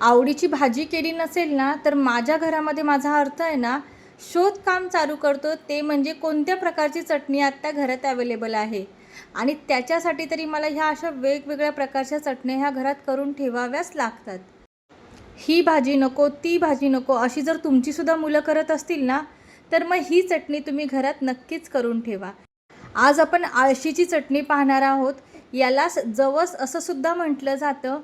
आवडीची भाजी केली नसेल ना तर माझ्या घरामध्ये माझा अर्थ आहे ना शोधकाम चालू करतो ते म्हणजे कोणत्या प्रकारची चटणी आत्ता घरात अवेलेबल आहे. आणि त्याच्यासाठी तरी मला ह्या अशा वेगवेगळ्या प्रकारच्या चटण्या ह्या घरात करून ठेवाव्याच लागतात. ही भाजी नको ती भाजी नको अशी जर तुमचीसुद्धा मुलं करत असतील ना तर मग ही चटणी तुम्ही घरात नक्कीच करून ठेवा. आज आपण आळशीची चटणी पाहणार आहोत यालाच जवस असं सुद्धा म्हटलं जातं.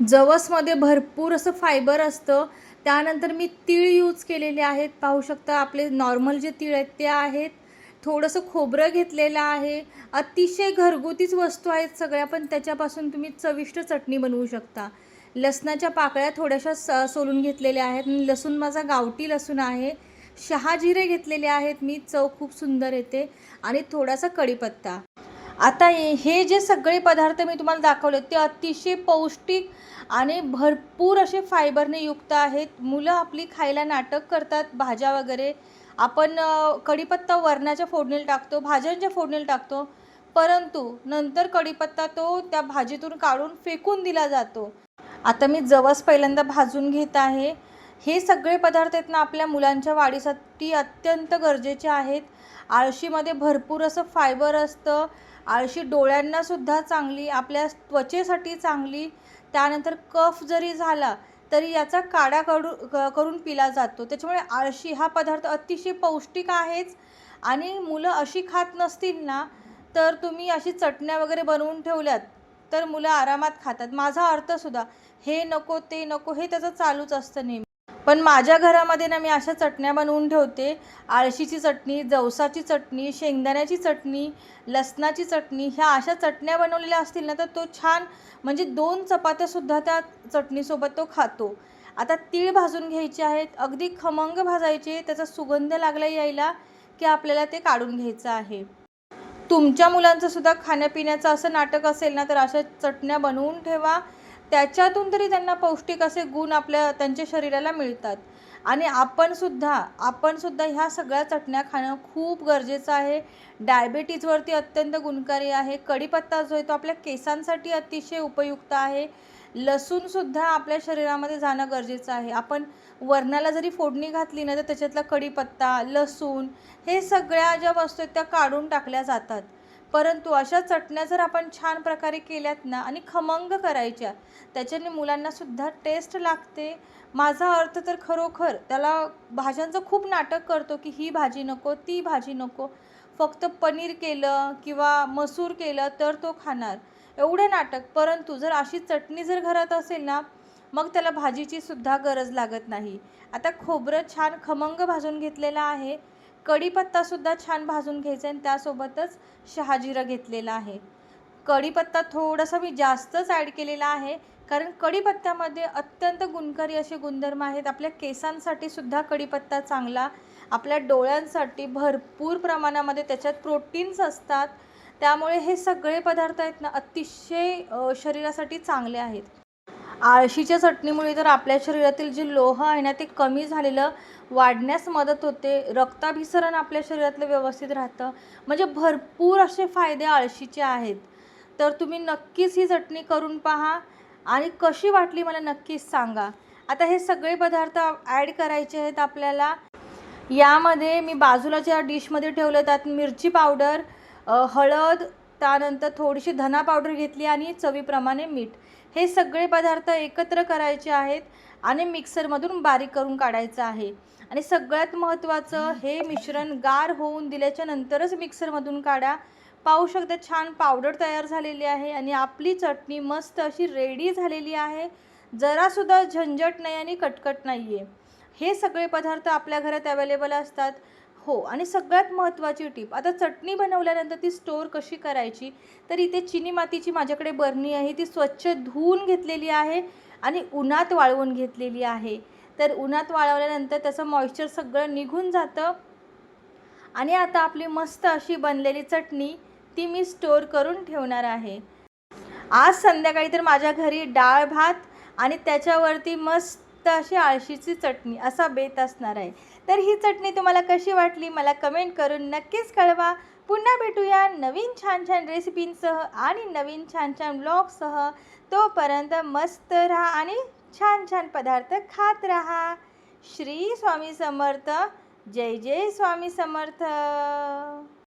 जवसमध्ये भरपूर असं फायबर असतं. त्यानंतर मी तीळ यूज केलेले आहेत. पाहू शकता आपले नॉर्मल जे तीळ आहेत ते आहेत. थोडंसं खोबरं घेतलेलं आहे. अतिशय घरगुतीच वस्तू आहेत सगळ्या पण त्याच्यापासून तुम्ही चविष्ट चटणी बनवू शकता. लसणाच्या पाकळ्या थोड्याशा स सोलून घेतलेल्या आहेत. लसूण माझा गावठी लसूण आहे. शहाजिरे घेतलेले आहेत मी. चव खूप सुंदर येते. आणि थोडासा कढीपत्ता. आता हे हे जे सगळे पदार्थ मी तुम्हाला दाखवले ते अतिशय पौष्टिक आणि भरपूर असे फायबरने युक्त आहेत. मुलं आपली खायला नाटक करतात भाज्या वगैरे. आपण कढीपत्ता वरणाच्या फोडणीला टाकतो भाज्यांच्या फोडणीला टाकतो. परंतु नंतर कढीपत्ता तो त्या भाजीतून काढून फेकून दिला जातो. आता मी जवस पहिल्यांदा भाजून घेत आहे. हे सगळे पदार्थ आहेत ना आपल्या मुलांच्या वाढीसाठी अत्यंत गरजेचे आहेत. आळशीमध्ये भरपूर असं फायबर असतं. आळशी डोळ्यांनासुद्धा चांगली आपल्या त्वचेसाठी चांगली त्यानंतर कफ जरी झाला तरी याचा काढा करू क- करून पिला जातो. त्याच्यामुळे आळशी हा पदार्थ अतिशय पौष्टिक आहेच आणि मुलं अशी खात नसतील ना तर तुम्ही अशी चटण्या वगैरे बनवून ठेवल्यात तर मुलं आरामात खातात. माझा अर्थसुद्धा हे नको ते नको हे त्याचं चालूच असतं नेहमी. पण माझ्या घरामध्ये ना मी अशा चटण्या बनवून ठेवते. आळशीची चटणी जवसाची चटणी शेंगदाण्याची चटणी लसणाची चटणी ह्या अशा चटण्या बनवलेल्या असतील ना तर तो छान म्हणजे दोन चपात्यासुद्धा त्या चटणीसोबत तो खातो. आता तीळ भाजून घ्यायचे आहेत. अगदी खमंग भाजायचे. त्याचा सुगंध लागला यायला की आपल्याला ते काढून घ्यायचं आहे. तुमच्या मुलांचं सुद्धा खाण्यापिण्याचं असं नाटक असेल ना तर अशा चटण्या बनवून ठेवा. त्याच्यातून तरी त्यांना पौष्टिक असे गुण आपल्या त्यांच्या शरीराला मिळतात. आणि आपणसुद्धा आपणसुद्धा ह्या सगळ्या चटण्या खाणं खूप गरजेचं आहे. डायबेटीजवरती अत्यंत गुणकारी आहे. कढीपत्ता जो आहे तो आपल्या केसांसाठी अतिशय उपयुक्त आहे. लसूणसुद्धा आपल्या शरीरामध्ये जाणं गरजेचं आहे. आपण वरणाला जरी फोडणी घातली ना तर त्याच्यातला कढीपत्ता लसूण हे सगळ्या ज्या वस्तू आहेत त्या काढून टाकल्या जातात. परंतु अशा चटण्या जर आपण छान प्रकारे केल्यात ना आणि खमंग करायच्या त्याच्याने मुलांनासुद्धा टेस्ट लागते. माझा अर्थ तर खरोखर त्याला भाज्यांचं खूप नाटक करतो की ही भाजी नको ती भाजी नको. फक्त पनीर केलं किंवा मसूर केलं तर तो खाणार. एवढं नाटक. परंतु जर अशी चटणी जर घरात असेल ना मग त्याला भाजीची सुद्धा गरज लागत नाही. आता खोबरं छान खमंग भाजून घेतलेलं आहे. कढीपत्तासुद्धा छान भाजून घ्यायचा आहे आणि त्यासोबतच शहाजिरं घेतलेला आहे. कढीपत्ता थोडासा मी जास्तच ॲड केलेला आहे कारण कढीपत्त्यामध्ये अत्यंत गुणकारी असे गुणधर्म आहेत. आपल्या केसांसाठी सुद्धा कढीपत्ता चांगला आपल्या डोळ्यांसाठी भरपूर प्रमाणामध्ये त्याच्यात प्रोटीन्स असतात. त्यामुळे हे सगळे पदार्थ आहेत ना अतिशय शरीरासाठी चांगले आहेत. आळशीच्या चटणीमुळे तर आपल्या शरीरातील जे लोह आहे ना ते कमी झालेलं वाढण्यास मदत होते. रक्ताभिसरण आपल्या शरीरातलं व्यवस्थित राहतं. म्हणजे भरपूर असे फायदे आळशीचे आहेत. तर तुम्ही नक्कीच ही चटणी करून पहा आणि कशी वाटली मला नक्कीच सांगा. आता हे सगळे पदार्थ ॲड करायचे आहेत आपल्याला. यामध्ये मी बाजूला ज्या डिशमध्ये ठेवलं त्यात मिरची पावडर हळद त्यानंतर थोडीशी धना पावडर घेतली आणि चवीप्रमाणे मीठ. हे सगळे पदार्थ एकत्र करायचे आहेत आणि मिक्सरमधून बारीक करून काढायचं आहे. आणि सगळ्यात महत्त्वाचं हे मिश्रण गार होऊन दिल्याच्या नंतरच मिक्सरमधून काढा. पाहू शकता छान पावडर तयार झालेली आहे आणि आपली चटणी मस्त अशी रेडी झालेली आहे. जरासुद्धा झंझट नाही आणि कटकट नाही आहे हे सगळे पदार्थ आपल्या घरात अवेलेबल असतात. हो आणि सगळ्यात महत्त्वाची टीप आता चटणी बनवल्यानंतर ती स्टोअर कशी करायची? तर इथे चिनी मातीची माझ्याकडे बरणी आहे ती स्वच्छ धुवून घेतलेली आहे आणि उन्हात वाळवून घेतलेली आहे. तर उन्हात वाळवल्यानंतर त्याचं मॉइश्चर सगळं निघून जातं. आणि आता आपली मस्त अशी बनलेली चटणी ती मी स्टोअर करून ठेवणार आहे. आज संध्याकाळी तर माझ्या घरी डाळ भात आणि त्याच्यावरती मस्त मस्त अशी आळशीची चटणी असा बेत असणार आहे. तर ही चटणी तुम्हाला कशी वाटली मला कमेंट करून नक्कीच कळवा. पुन्हा भेटूया नवीन छान छान रेसिपींसह आणि नवीन छान छान ब्लॉगसह तोपर्यंत मस्त राहा आणि छान छान पदार्थ खात राहा. श्री स्वामी समर्थ. जय जय स्वामी समर्थ.